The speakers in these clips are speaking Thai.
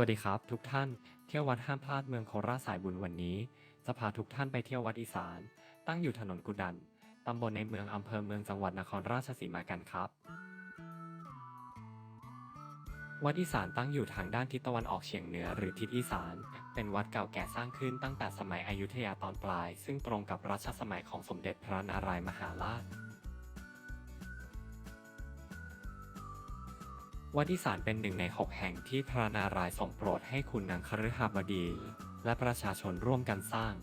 วัสดีครับ ทุกท่านเที่ยววัดห้ามพลาดเมืองโคราชสายบุญวันนี้จะพาทุกท่านไปเที่ยววัดอีสาน ตั้งอยู่ถนนกุดัน ตำบลในเมืองอำเภอเมืองจังหวัดนครราชสีมากันครับ วัดอีสานตั้งอยู่ทางด้านทิศตะวันออกเฉียงเหนือหรือทิศอีสาน เป็นวัดเก่าแก่สร้างขึ้นตั้งแต่สมัยอยุธยาตอนปลาย ซึ่งตรงกับรัชสมัยของสมเด็จพระนารายมหาราช วัดอีสานเป็นหนึ่งในหกแห่งที่พระนารายณ์ทรงโปรดให้คุณนางคฤหบดี และประชาชนร่วมกันสร้าง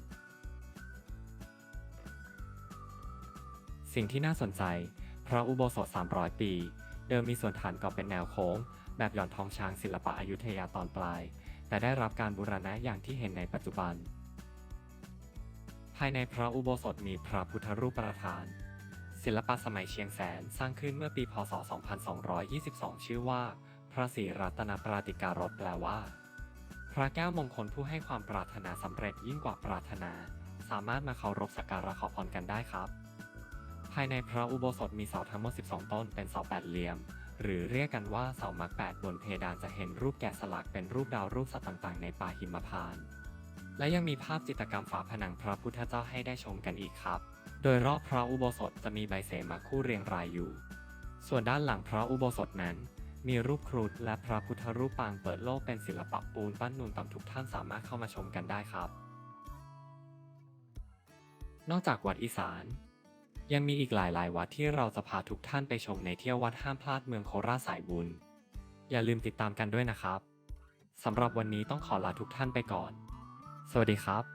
สิ่งที่น่าสนใจ พระอุโบสถ 300 ปี เดิมมีส่วนฐานก่อเป็นแนวโค้ง แบบหย่อนทองช้างศิลปะอยุธยาตอนปลาย แต่ได้รับการบูรณะอย่างที่เห็นในปัจจุบัน ภายในพระอุโบสถมีพระพุทธรูปประธาน ศิลปะสมัยเชียงแสนสร้างขึ้นเมื่อปี พศ 2222 ชื่อว่า พระศรีรัตนปราติการถแปลว่า พระแก้วมงคลผู้ให้ความปรารถนาสำเร็จยิ่งกว่าปรารถนา สามารถมาเคารพสักการะขอพรกันได้ครับ ภายในพระอุโบสถมีเสาทั้งหมด 12 ต้น เป็นเสาแปดเหลี่ยม หรือเรียกกันว่าเสามักแปดบนเพดานจะเห็นรูปแกะสลักเป็นรูปดาวรูปสัตว์ต่างๆ ในป่าหิมพานต์ และยังมีภาพจิตรกรรมฝาผนังพระพุทธเจ้าให้ได้ชมกันอีกครับ โดยรอบพระอุโบสถจะมีใบเสมาคู่เรียงรายอยู่ ส่วนด้านหลังพระอุโบสถนั้น มีรูปครุฑและพระพุทธรูปปางเปิดโลกเป็นศิลปะปูนปั้นนูนต่ำทุกท่านสามารถเข้ามาชมกันได้ครับ นอกจากวัดอีสาน ยังมีอีกหลายๆวัดที่เราจะพาทุกท่านไปชมในเที่ยววัดห้ามพลาดเมืองโคราชสายบุญ อย่าลืมติดตามกันด้วยนะครับสำหรับวันนี้ต้องขอลาทุกท่านไปก่อน สวัสดีครับ